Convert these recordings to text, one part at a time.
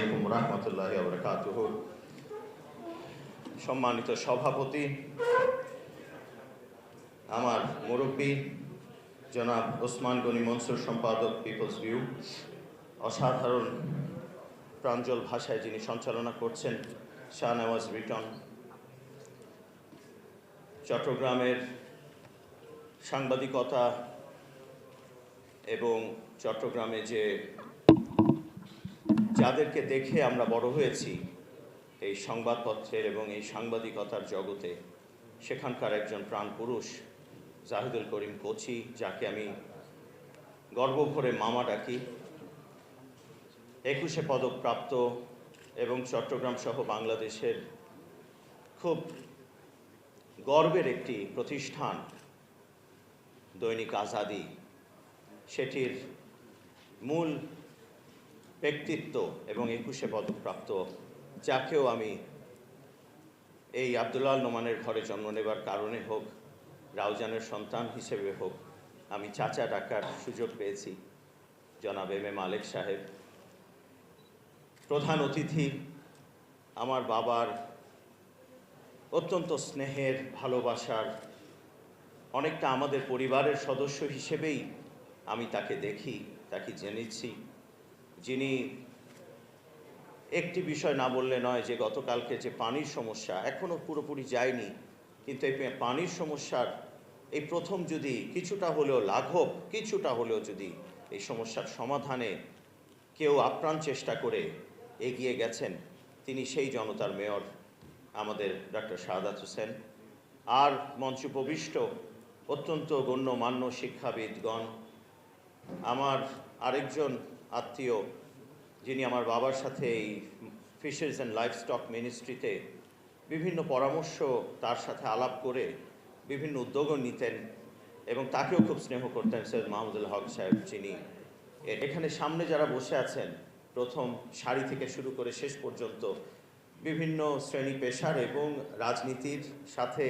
আলাইকুম রহমতুল্লাহ বরকাতুহ। সম্মানিত সভাপতি, আমার মুরব্বী, জনাব ওসমান গনি মনসুর সম্পাদক পিপলস ভিউ অসাধারণ প্রাঞ্জল ভাষায় যিনি সঞ্চালনা করছেন, শাহনওয়াজ রিটন। চট্টগ্রামের সাংবাদিকতা এবং চট্টগ্রামে যে যাদেরকে দেখে আমরা বড় হয়েছি এই সংবাদপত্রের এবং এই সাংবাদিকতার জগতে, সেখানকার একজন প্রাণপুরুষ জাহিদুল করিম কোচি, যাকে আমি গর্ব ভরে মামা ডাকি, একুশে পদকপ্রাপ্ত এবং চট্টগ্রাম সহ বাংলাদেশের খুব গর্বের একটি প্রতিষ্ঠান, দৈনিক আজাদি, সেটির মূল ব্যক্তিত্ব এবং একুশে পদকপ্রাপ্ত, যাকেও আমি এই আবদুল্লাহ নোমানের ঘরে জন্ম নেবার কারণে হোক, রাউজানের সন্তান হিসেবে হোক, আমি চাচা ডাকার সুযোগ পেয়েছি। জনাব এম এ মালেক সাহেব, প্রধান অতিথি, আমার বাবার অত্যন্ত স্নেহের, ভালোবাসার, অনেকটা আমাদের পরিবারের সদস্য হিসেবেই আমি তাকে দেখি, তাকে জেনেছি। যিনি একটি বিষয় না বললে নয় যে গতকালকে যে পানির সমস্যা এখনও পুরোপুরি যায়নি, কিন্তু এই পানির সমস্যার এই প্রথম যদি কিছুটা হলেও লাঘব, কিছুটা হলেও যদি এই সমস্যার সমাধানে কেউ আপ্রাণ চেষ্টা করে এগিয়ে গেছেন, তিনি সেই জনতার মেয়র আমাদের ডক্টর শাহাদাত হোসেন। আর মঞ্চ উপবিষ্ট অত্যন্ত গণ্যমান্য শিক্ষাবিদগণ, আমার আরেকজন আত্মীয় যিনি আমার বাবার সাথে এই ফিশারিজ অ্যান্ড লাইফ স্টক মিনিস্ট্রিতে বিভিন্ন পরামর্শ তার সাথে আলাপ করে বিভিন্ন উদ্যোগও নিতেন এবং তাকেও খুব স্নেহ করতেন সৈয়দ মাহমুদুল হক সাহেব যিনি এখানে সামনে যারা বসে আছেন, প্রথম সারি থেকে শুরু করে শেষ পর্যন্ত বিভিন্ন শ্রেণি পেশার এবং রাজনীতির সাথে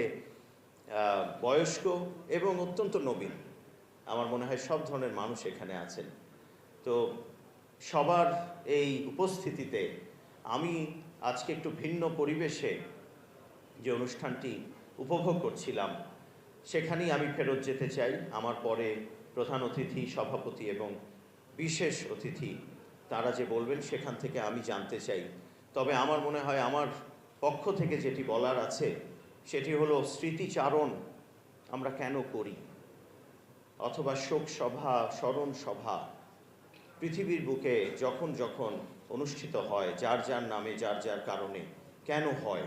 বয়স্ক এবং অত্যন্ত নবীন। আমার মনে হয় সব ধরনের মানুষ এখানে আছেন। তো সবার এই উপস্থিতিতে আমি আজকে একটু ভিন্ন পরিবেশে যে অনুষ্ঠানটি উপভোগ করছিলাম, সেখানেই আমি ফেরত যেতে চাই। আমার পরে প্রধান অতিথি, সভাপতি এবং বিশেষ অতিথি তারা যে বলবেন সেখান থেকে আমি জানতে চাই। তবে আমার মনে হয় আমার পক্ষ থেকে যেটি বলার আছে, সেটি হলো স্মৃতিচারণ আমরা কেন করি? অথবা শোক সভা স্মরণ সভা পৃথিবীর বুকে যখন যখন অনুষ্ঠিত হয়, যার যার নামে, যার যার কারণে, কেন হয়?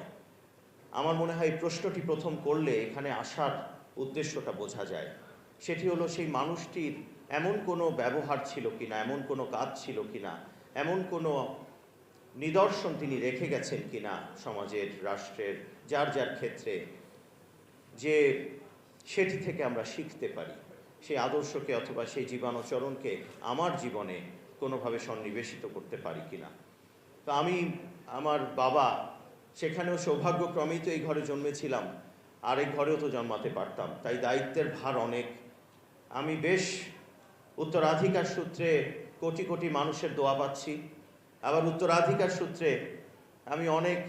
আমার মনে হয় প্রশ্নটি প্রথম করলে এখানে আসার উদ্দেশ্যটা বোঝা যায়। সেটি হলো সেই মানুষটির এমন কোনো ব্যবহার ছিল কিনা, এমন কোনো কাজ ছিল কিনা, এমন কোনো নিদর্শন তিনি রেখে গেছেন কিনা সমাজের, রাষ্ট্রের, যার যার ক্ষেত্রে যে সেটি থেকে আমরা শিখতে পারি। সেই আদর্শকে অথবা সেই জীবানুচরণকে আমার জীবনে কোনোভাবে সন্নিবেশিত করতে পারি কিনা। তো আমি, আমার বাবা সেখানেও সৌভাগ্যক্রমেই তো এই ঘরে জন্মেছিলাম আর এই ঘরেও তো জন্মাতে পারতাম। তাই দায়িত্বের ভার অনেক। আমি বেশ উত্তরাধিকার সূত্রে কোটি কোটি মানুষের দোয়া পাচ্ছি। আবার উত্তরাধিকার সূত্রে আমি অনেক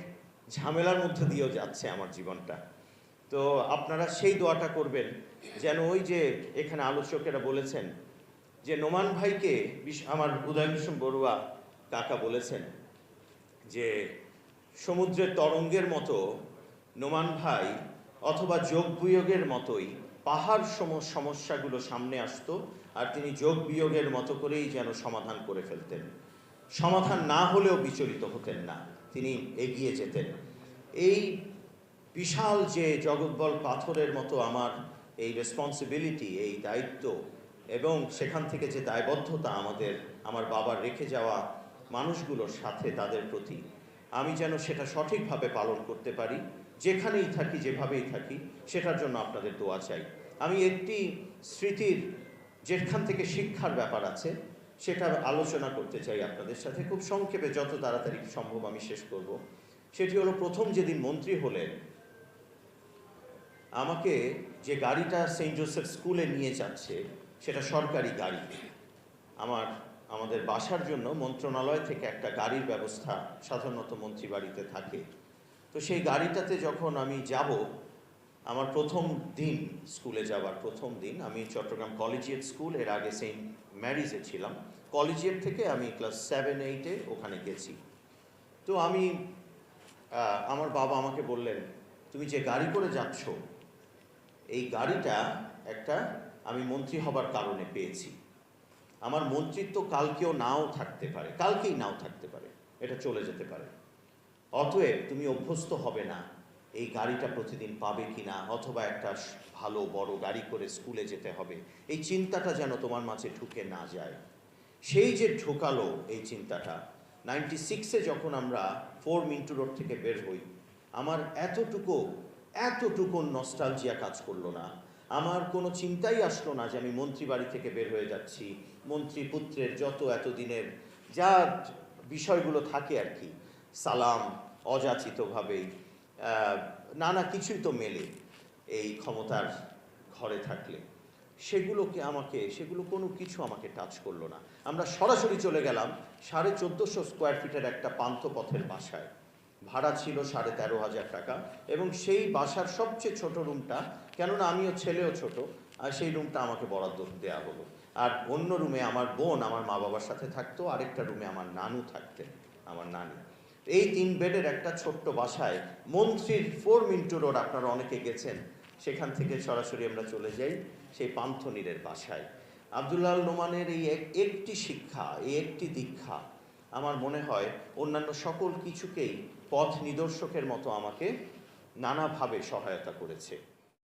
ঝামেলার মধ্যে দিয়েও যাচ্ছে আমার জীবনটা। তো আপনারা সেই দোয়াটা করবেন, যেন ওই যে এখানে আলোচকেরা বলেছেন, যে নোমান ভাইকে আমার উদয়ভূষণ বড়ুয়া কাকা বলেছেন, যে সমুদ্রের তরঙ্গের মতো নোমান ভাই অথবা যোগ বিয়োগের মতোই পাহাড় সম, সমস্যাগুলো সামনে আসতো আর তিনি যোগ বিয়োগের মতো করেই যেন সমাধান করে ফেলতেন। সমাধান না হলেও বিচলিত হতেন না, তিনি এগিয়ে যেতেন। এই বিশাল যে জগৎবল পাথরের মতো আমার এই রেসপন্সিবিলিটি এই দায়িত্ব এবং সেখান থেকে যে দায়বদ্ধতা আমাদের, আমার বাবার রেখে যাওয়া মানুষগুলোর সাথে তাদের প্রতি, আমি যেন সেটা সঠিকভাবে পালন করতে পারি, যেখানেই থাকি, যেভাবেই থাকি, সেটার জন্য আপনাদের দোয়া চাই। আমি একটি স্মৃতির যেখান থেকে শিক্ষার ব্যাপার আছে সেটা আলোচনা করতে চাই আপনাদের সাথে। খুব সংক্ষেপে যত তাড়াতাড়ি সম্ভব আমি শেষ করব। সেটি হলো, প্রথম যেদিন মন্ত্রী হলেন আমাকে যে গাড়িটা সেন্ট জোসেফ স্কুলে নিয়ে যাচ্ছে, সেটা সরকারি গাড়ি। আমার, আমাদের বাসার জন্য মন্ত্রণালয় থেকে একটা গাড়ির ব্যবস্থা সাধারণত মন্ত্রী বাড়িতে থাকে। তো সেই গাড়িটাতে যখন আমি যাব, আমার প্রথম দিন স্কুলে যাওয়ার প্রথম দিন, আমি চট্টগ্রাম কলেজিয়েট স্কুল, এর আগে সেন্ট ম্যারিজে ছিলাম। কলেজিয়েট থেকে আমি ক্লাস সেভেন, এইটে ওখানে গেছি। তো আমি আমার বাবা আমাকে বললেন, তুমি যে গাড়ি করে যাচ্ছ এই গাড়িটা একটা আমি মন্ত্রী হবার কারণে পেয়েছি। আমার মন্ত্রিত্ব কালকেও নাও থাকতে পারে, কালকেই নাও থাকতে পারে, এটা চলে যেতে পারে। অতএব তুমি অভ্যস্ত হবে না, এই গাড়িটা প্রতিদিন পাবে কিনা, অথবা একটা ভালো বড় গাড়ি করে স্কুলে যেতে হবে, এই চিন্তাটা যেন তোমার মাঝে ঢুকে না যায়। সেই যে ঢোকালো এই চিন্তাটা নাইনটি সিক্সে যখন আমরা ফোর মিন্টু রোড থেকে বের হই, আমার এতটুকু এতটুকু নস্টালজিয়া কাজ করল না। আমার কোনো চিন্তাই আসলো না যে আমি মন্ত্রী বাড়ি থেকে বের হয়ে যাচ্ছি মন্ত্রী পুত্রের যত এতদিনের যা বিষয়গুলো থাকে আর কি, সালাম অযাচিতভাবেই নানা কিছুই তো মেলে এই ক্ষমতার ঘরে থাকলে। সেগুলোকে আমাকে, সেগুলো কোনো কিছু আমাকে টাচ করল না। আমরা সরাসরি চলে গেলাম সাড়ে চোদ্দোশো স্কোয়ার ফিটের একটা পান্থপথের বাসায়। ভাড়া ছিল সাড়ে তেরো হাজার টাকা, এবং সেই বাসার সবচেয়ে ছোট রুমটা, কেননা আমিও ছেলেও ছোট, আর সেই রুমটা আমাকে বরাদ্দ দেওয়া হলো। আর অন্য রুমে আমার বোন আমার মা বাবার সাথে থাকতো, আরেকটা রুমে আমার নানু থাকতেন, আমার নানি। এই তিন বেডের একটা ছোট্ট বাসায় মন্ত্রীর ফোর মিন্টু রোড আপনারা অনেকে গেছেন, সেখান থেকে সরাসরি আমরা চলে যাই সেই পান্থনীরের বাসায়। আবদুল্লাহ নোমানের এই এক- একটি শিক্ষা, এই একটি দীক্ষা আমার মনে হয় অন্যান্য সকল কিছুকেই পথ নিদর্শকের মতো আমাকে নানাভাবে সহায়তা করেছে।